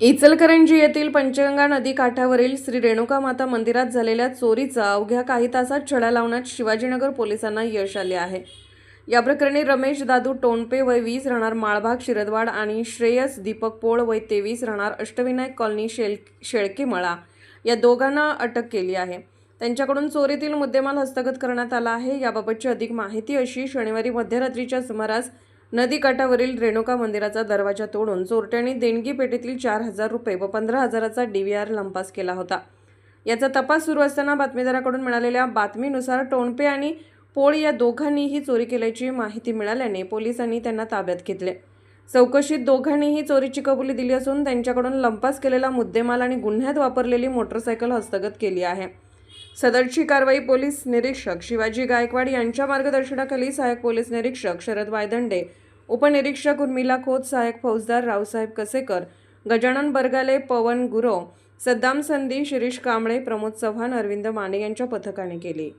इचलकरंजी येथील पंचगंगा नदी काठावरील श्री रेणुका माता मंदिरात झालेल्या चोरीचा अवघ्या काही तासात छडा लावण्यात शिवाजीनगर पोलिसांना यश आले आहे. या प्रकरणी रमेश दादू टोणपे वय वीस राहणार माळभाग शिरदवाड आणि श्रेयस दीपक पोळ वय तेवीस राहणार अष्टविनायक कॉलनी शेल शेळकेमळा या दोघांना अटक केली आहे. त्यांच्याकडून चोरीतील मुद्देमाल हस्तगत करण्यात आला आहे. याबाबतची अधिक माहिती अशी शनिवारी मध्यरात्रीच्या सुमारास नदीकाठावरील रेणुका मंदिराचा दरवाजा तोडून चोरट्यांनी देणगी पेटीतील चार हजार रुपये व पंधरा हजाराचा डीव्हीआर लंपास केला होता. याचा तपास सुरू असताना बातमीदाराकडून मिळालेल्या बातमीनुसार टोणपे आणि पोळ या दोघांनीही चोरी केल्याची माहिती मिळाल्याने पोलिसांनी त्यांना ताब्यात घेतले. चौकशीत दोघांनीही चोरीची कबुली दिली असून त्यांच्याकडून लंपास केलेला मुद्देमाल आणि गुन्ह्यात वापरलेली मोटरसायकल हस्तगत केली आहे. सदरची कारवाई पोलीस निरीक्षक शिवाजी गायकवाड यांच्या मार्गदर्शनाखाली सहाय्यक पोलीस निरीक्षक शरद वायदंडे उपनिरीक्षक उर्मिला खोत सहाय्यक फौजदार रावसाहेब कसेकर गजानन बरगाले पवन गुरव सद्दाम संधी शिरीष कांबळे प्रमोद चव्हाण अरविंद माने यांच्या पथकाने केली.